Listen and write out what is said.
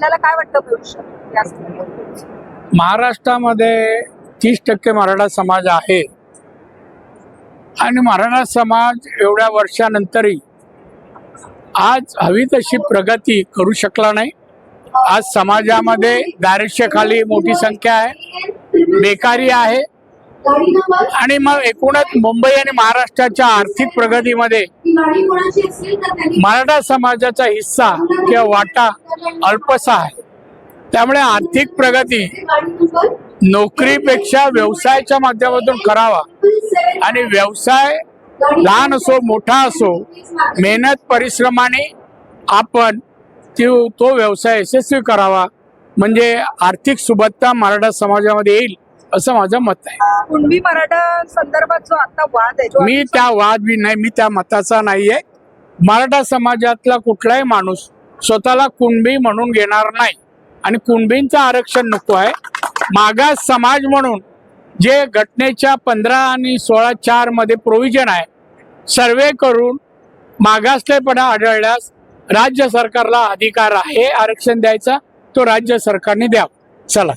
आपल्याला काय वाटतं भविष्य महाराष्ट्रामध्ये तीस टक्के मराठा समाज आहे. आणि मराठा समाज एवढ्या वर्षानंतरही आज हवी तशी प्रगती करू शकला नाही. आज समाजामध्ये दारिद्र्याखाली मोठी संख्या आहे. बेकारी आहे. आणि मग एकूणच मुंबई आणि महाराष्ट्राच्या आर्थिक प्रगतीमध्ये मराठा समाजाचा हिस्सा किंवा वाटा अल्पसा आहे त्यामुळे आर्थिक प्रगती नोकरीपेक्षा व्यवसायाच्या माध्यमातून करावा. आणि व्यवसाय लहान असो मोठा असो मेहनत परिश्रमाने आपण तो व्यवसाय यशस्वी करावा. म्हणजे आर्थिक सुबत्ता मराठा समाजामध्ये येईल असं माझं मत आहे. कुणबी मराठा संदर्भात जो आता वाद आहे मी त्या वाद बी नाही मी त्या मताचा नाहीये. मराठा समाजातला कुठलाही माणूस स्वतःला कुणबी म्हणून घेणार नाही. आणि कुणबींचं आरक्षण नको आहे. मागास समाज म्हणून जे घटनेच्या पंधरा आणि सोळा चारमध्ये प्रोव्हिजन आहे सर्वे करून मागासलेपणा आढळल्यास राज्य सरकारला अधिकार आहे आरक्षण द्यायचा तो राज्य सरकारने द्यावा. चला.